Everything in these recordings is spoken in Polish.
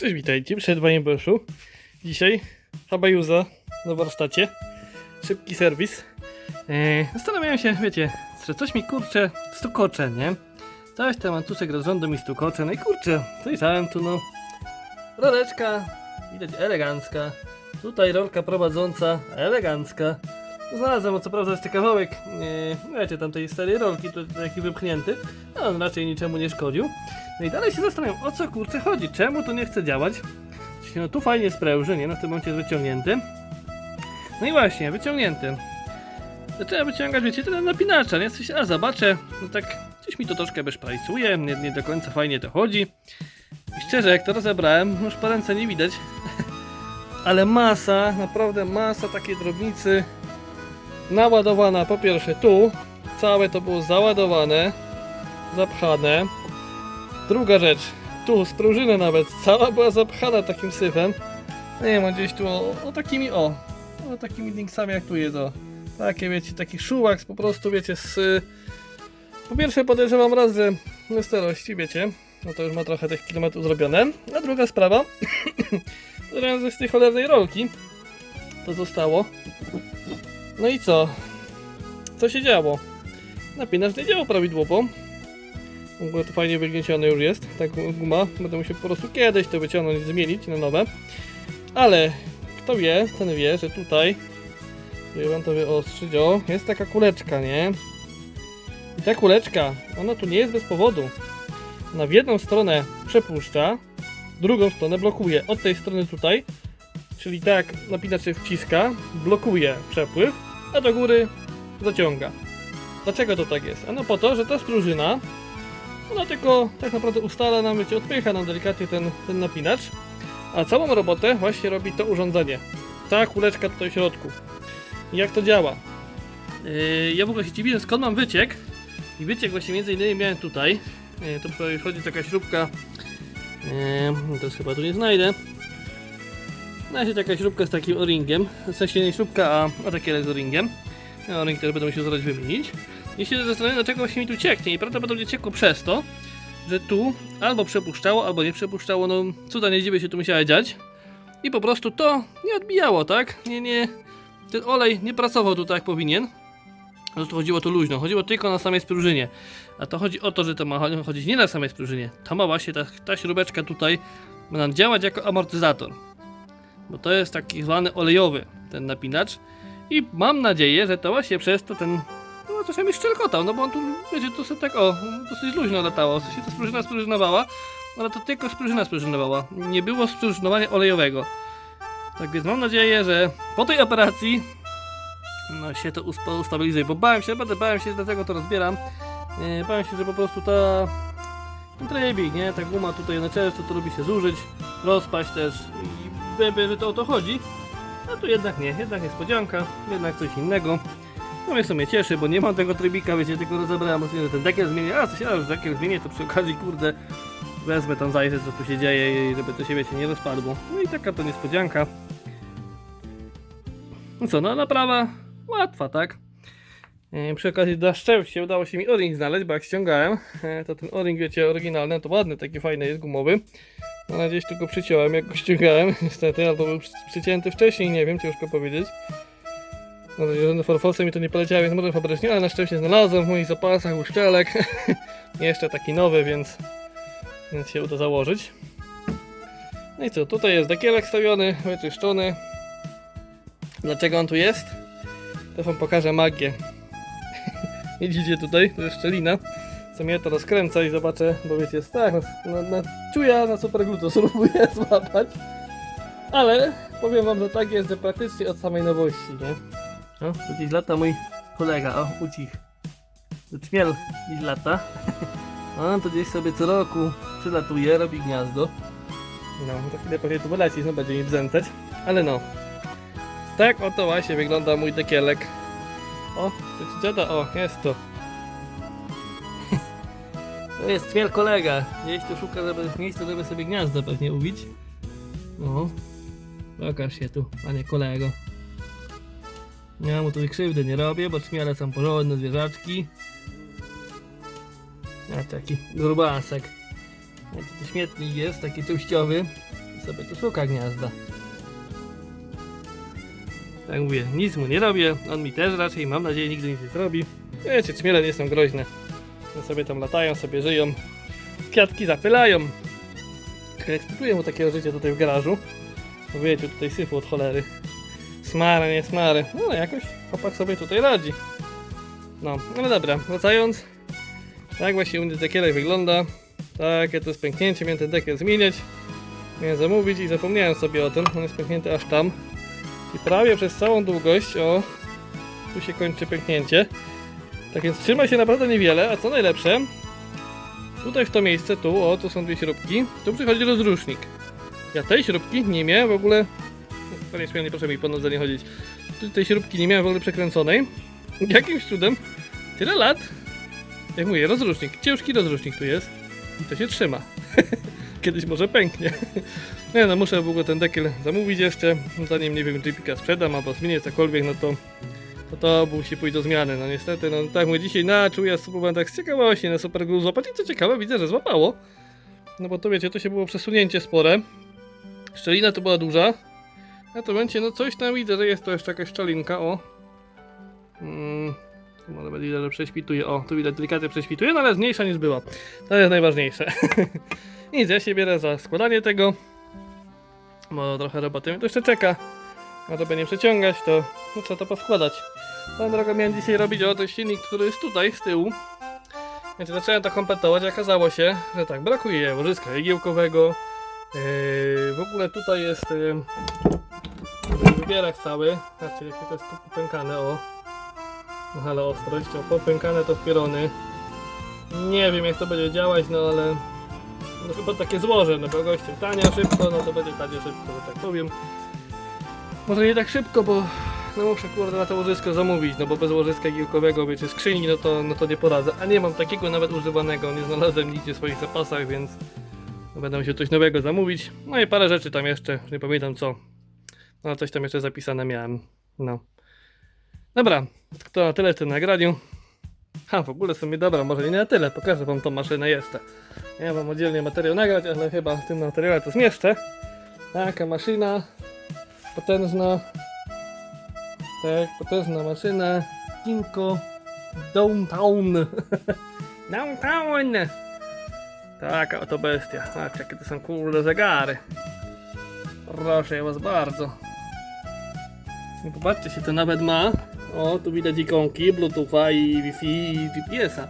Cześć, witajcie, przed Panie Boszu. Dzisiaj Habajuza na warsztacie. Szybki serwis. Eee, zastanawiałem się, wiecie, że coś mi kurczę stukocze, nie? Coś tam Antuszek rozrządu mi stukocze, no i kurczę, zajrzałem tu no. Roleczka, widać elegancka. Tutaj rolka prowadząca, elegancka. Znalazłem, co prawda, jeszcze kawałek, e, wiecie, tamtej starej rolki, to taki wypchnięty, ale on raczej niczemu nie szkodził. No i dalej się zastanawiam, o co kurczę chodzi, czemu to nie chce działać? No tu fajnie spręży, nie? No w tym momencie jest wyciągnięty. No i właśnie, wyciągnięty. Zacząłem wyciągać, wiecie, ten napinacza, nie? Coś, a zobaczę, no tak, gdzieś mi to troszkę beszpajcuje, nie, nie do końca fajnie to chodzi. I szczerze, jak to rozebrałem, już po ręce nie widać. Ale masa, naprawdę masa takiej drobnicy naładowana po pierwsze tu, całe to było załadowane, zapchane. Druga rzecz, tu sprężyna nawet, cała była zapchana takim syfem. Nie wiem, gdzieś tu o, o takimi o, o takimi linksami jak tu jest o. Takie wiecie, taki szułak po prostu wiecie z... Po pierwsze podejrzewam raz, że starości wiecie, no to już ma trochę tych kilometrów zrobione. A druga sprawa, że z tej cholernej rolki to zostało. No i co? Co się działo? Napinacz nie działał prawidłowo. W ogóle to fajnie wygnieciony już jest, tak guma. Będę musiał po prostu kiedyś to wyciągnąć, zmienić na nowe. Ale kto wie, ten wie, że tutaj, żeby wam to wyostrzyć, o, jest taka kuleczka, nie? I ta kuleczka, ona tu nie jest bez powodu. Ona w jedną stronę przepuszcza, drugą stronę blokuje. Od tej strony tutaj, czyli tak napinacz się wciska, blokuje przepływ, a do góry zaciąga. Dlaczego to tak jest? Ano po to, że ta sprężyna ona tylko tak naprawdę ustala nam, wiecie, odpycha nam delikatnie ten, ten napinacz, a całą robotę właśnie robi to urządzenie. Ta kuleczka tutaj w środku. Jak to działa? Yy, ja w ogóle się dziwiłem skąd mam wyciek i wyciek właśnie między innymi miałem tutaj. Yy, to wchodzi taka śrubka, yy, to chyba tu nie znajdę. Na razie taka śrubka z takim o-ringiem, w sensie nie śrubka, a, a takie z o-ringiem. O-ring też będę musiał zaraz wymienić. I się zastanawiam, dlaczego właśnie mi tu cieknie. I prawdopodobnie ciekło przez to, że tu albo przepuszczało, albo nie przepuszczało. No, cuda nie dziwię się tu musiała dziać. I po prostu to nie odbijało, tak? Nie, nie. Ten olej nie pracował tu tak jak powinien. Po prostu chodziło tu luźno. Chodziło tylko na samej sprężynie. A to chodzi o to, że to ma chodzić nie na samej sprężynie. To ma właśnie ta, ta śrubeczka tutaj ma nam działać jako amortyzator. Bo to jest taki zwany olejowy ten napinacz. I mam nadzieję, że to właśnie przez to ten no czasami szczelkotał, no bo on tu, wiecie, to sobie tak, o, dosyć luźno latało, się ta sprężyna sprężynowała, ale to tylko sprężyna sprężynowała, nie było sprężynowania olejowego. Tak więc mam nadzieję, że po tej operacji no się to ustabilizuje, bo bałem się, naprawdę bałem się, dlatego to rozbieram, e, bałem się, że po prostu ta ten trybik, nie, ta guma tutaj na często to lubi się zużyć, rozpaść też i wiem, że to o to chodzi, a tu jednak nie, jednak niespodzianka, jednak coś innego. No mnie w sumie cieszy, bo nie mam tego trybika, wiecie, tylko rozebrałem, że ten dekiel zmienię, a coś ja już dekiel zmienię, to przy okazji, kurde, wezmę tam zajrzeć, co tu się dzieje i żeby to się, wiecie, nie rozpadło. No i taka to niespodzianka. No co, no naprawa łatwa, tak? E, Przy okazji dla szczęścia udało się mi o-ring znaleźć, bo jak ściągałem, e, to ten o-ring, wiecie, oryginalny, to ładny, taki fajny jest, gumowy. No gdzieś tylko przyciąłem, jak go ściągałem, niestety, albo był przy- przycięty wcześniej, nie wiem, ciężko powiedzieć. No to żadne forfosy mi to nie poleciały, więc może fabrycznie, ale na szczęście znalazłem w moich zapasach uszczelek. Jeszcze taki nowy, więc, więc się uda założyć. No i co, tutaj jest dekielek stawiony, wyczyszczony. Dlaczego on tu jest? To wam pokażę magię. Widzicie tutaj, to jest szczelina. Co mnie to rozkręca i zobaczę, bo wiecie, jest tak, na, na, czuja na supergluto spróbuję złapać. Ale powiem wam, że tak jest, że praktycznie od samej nowości, nie? O, tu gdzieś lata mój kolega, o, ucich. Tu Czmiel gdzieś lata. On to gdzieś sobie co roku przylatuje, robi gniazdo. No, to chwilę pewnie tu wyleci, no będzie mi bzętać. Ale no. Tak oto właśnie wygląda mój dekielek. O, to ci dziada, o, jest to. To jest Czmiel kolega. Gdzieś tu szuka żeby, miejsca, żeby sobie gniazdo pewnie ubić. O, pokaż się tu, panie kolego. Ja mu tutaj krzywdy nie robię, bo czmiele są porządne zwierzaczki. A taki grubasek. A tu śmietnik jest, taki częściowy. I sobie tu szuka gniazda. Tak mówię, nic mu nie robię, on mi też raczej, mam nadzieję, nigdy nic nie zrobi. Wiecie, czmiele nie są groźne. No sobie tam latają, sobie żyją. Kwiatki zapylają. Spróbuję mu takiego życia tutaj w garażu, wiecie, tutaj syfu od cholery. Smary, nie smary. No jakoś chłopak sobie tutaj radzi. No, ale dobra, wracając. Tak właśnie u dekielek wygląda. Takie to jest pęknięcie, miałem ten dekiel zmieniać. Miałem zamówić i zapomniałem sobie o tym. On jest pęknięty aż tam. I prawie przez całą długość, o, tu się kończy pęknięcie. Tak więc trzyma się naprawdę niewiele, a co najlepsze, tutaj w to miejsce, tu, o, tu są dwie śrubki, tu przychodzi rozrusznik. Ja tej śrubki nie miałem w ogóle, panie śmielnie, proszę mi po nodze nie chodzić, tu tej śrubki nie miałem w ogóle przekręconej. Jakimś cudem, tyle lat, jak mówię, rozrusznik, ciężki rozrusznik tu jest i to się trzyma. Kiedyś może pęknie. Nie no, muszę w ogóle ten dekiel zamówić jeszcze, zanim nie wiem, JPK sprzedam albo zmienię cokolwiek, no to to to musi pójść do zmiany. No niestety, no tak mówię, dzisiaj na czuję spróbowałem tak z ciekawości na super glue złapać i co ciekawe, widzę, że złapało. No bo to wiecie, to się było przesunięcie spore. Szczelina to była duża. A to będzie, no coś tam widzę, że jest to jeszcze jakaś szczelinka, o. Mm, tu może będzie że prześwituje, o, tu widać delikatnie prześwituje, no ale mniejsza niż była. To jest najważniejsze. Nic, ja się bierę za składanie tego. Bo trochę roboty mnie to jeszcze czeka. A żeby nie przeciągać, to no, trzeba to poskładać. Swoją drogą miałem dzisiaj robić o ten silnik, który jest tutaj, z tyłu. Więc zacząłem to kompletować, okazało się, że tak, brakuje łożyska igiełkowego. Yy, w ogóle tutaj jest yy, wybierak cały. Patrzcie, jakie to jest tu popękane, o. No ale ostrość, o, popękane to w pierony. Nie wiem jak to będzie działać, no ale no chyba takie złoże, no bo gościem tania szybko, no to będzie tanie szybko, że tak powiem. Może nie tak szybko, bo no muszę kurde na to łożysko zamówić, no bo bez łożyska igiełkowego, wiecie, skrzyni, no to, no to nie poradzę. A nie mam takiego nawet używanego, nie znalazłem nigdzie w swoich zapasach, więc będę musiał coś nowego zamówić. No i parę rzeczy tam jeszcze, nie pamiętam co. No coś tam jeszcze zapisane miałem, no. Dobra, to na tyle w tym nagraniu. Ha, w ogóle sobie dobra, może nie na tyle, pokażę wam tą maszynę jeszcze. Ja wam oddzielnie materiał nagrać, ale chyba w tym materiale to zmieszczę. Taka maszyna, potężna. Tak, potężna maszyna. Kinko Downtown. Downtown! Taka oto bestia. Patrz, jakie to są kurde zegary. Proszę was bardzo. I popatrzcie się, to nawet ma. O, tu widać ikonki Bluetootha i Wi-Fi i GPS-a.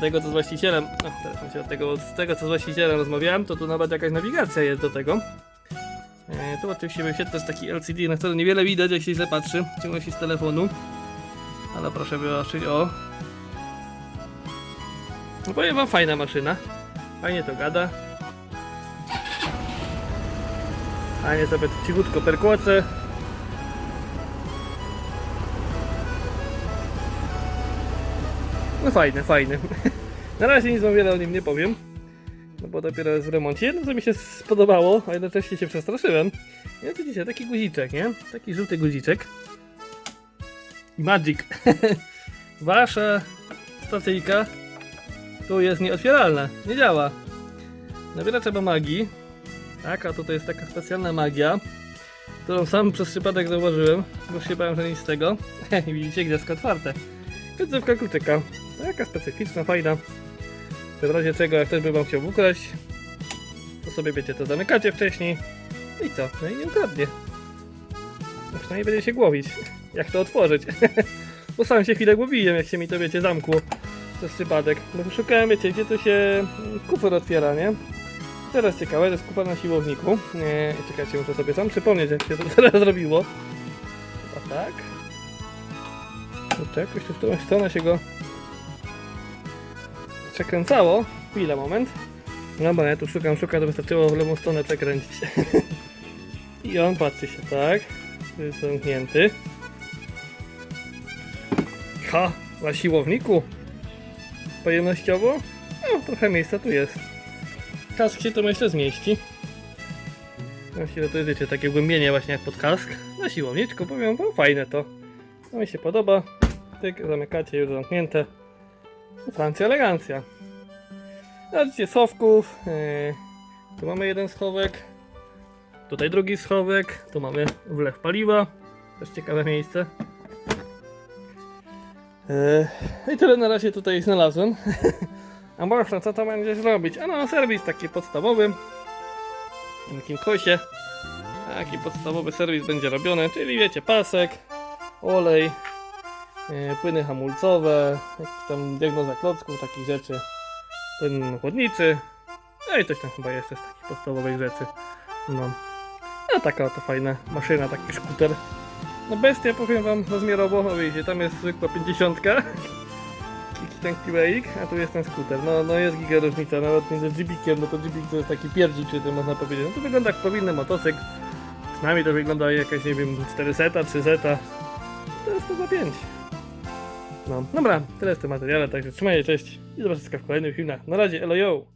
Tego co z właścicielem. O, teraz się od tego, z tego co z właścicielem rozmawiałem, to tu nawet jakaś nawigacja jest do tego. E, tu oczywiście wyświetlacz taki LCD, na którym niewiele widać, jak się źle patrzy, w ciągłości z telefonu. Ale proszę wyostrzyć, o. No powiem wam, fajna maszyna. Fajnie to gada. Fajnie sobie cichutko perkłoce. No fajne, fajne. Na razie nic wam wiele o nim nie powiem. No bo dopiero jest w remoncie. Jedno co mi się spodobało, a jednocześnie się przestraszyłem. Ja widzicie, taki guziczek, nie? Taki żółty guziczek. I Magic. Wasza stacyjka tu jest nieotwieralna. Nie działa. Nabiera trzeba magii. Tak, a tutaj jest taka specjalna magia, którą sam przez przypadek zauważyłem, bo się bałem, że nic z tego. Widzicie, gniazdko otwarte. Końcówka kluczyka. Taka specyficzna, fajna. W razie czego, jak ktoś by wam chciał ukraść, to sobie wiecie, to zamykacie wcześniej. No i co? No i nie ukradnie. No przynajmniej będzie się głowić, jak to otworzyć. Bo sam się chwilę głowiłem, jak się mi to wiecie zamkło przez przypadek. Bo szukałem, wiecie, gdzie to się kufer otwiera, nie? Teraz ciekawe, to jest kufer na siłowniku. Nie, czekajcie, muszę sobie sam przypomnieć, jak się to teraz zrobiło. A tak. Kurczę, jakoś tu w którąś stronę się go przekręcało. Chwila, moment. No bo ja tu szukam, szukam, to wystarczyło w lewą stronę przekręcić. I on patrzy się, tak? Jest zamknięty. Ha! Na siłowniku. Pojemnościowo? No, trochę miejsca tu jest. Kask się to myślę zmieści. Właściwie to jest, takie głębienie właśnie jak pod kask. Na siłowniczku, powiem wam, fajne to. To mi się podoba. Tyk, zamykacie, już zamknięte. Francja elegancja. Zobaczcie, schowków. Yy, tu mamy jeden schowek. Tutaj drugi schowek, tu mamy wlew paliwa, też ciekawe miejsce. Eee, I tyle na razie tutaj znalazłem. A można co to będzie zrobić? A no, serwis taki podstawowy. W takim kosie. Taki podstawowy serwis będzie robiony, czyli wiecie, pasek, olej, płyny hamulcowe, jakiś tam diagnoza klocków, takich rzeczy, płyn chłodniczy, no i coś tam chyba jeszcze z takich podstawowych rzeczy. No. A taka oto fajna maszyna, taki skuter. No bestia, powiem wam, rozmiarowo, no wiecie, tam jest zwykła 50 jakiś ten kiweik, a tu jest ten skuter. No, no jest giga różnica, nawet między Jeebikiem, no to Jeepik to jest taki pierdzi, czy to można powiedzieć. No to wygląda jak powinny motocykl. Przynajmniej to wygląda jak jakaś, nie wiem, 400, 300. To jest to za 5. No, dobra, tyle z tym materiale, także trzymajcie, cześć i do zobaczenia w kolejnych filmach. Na razie, elo yo!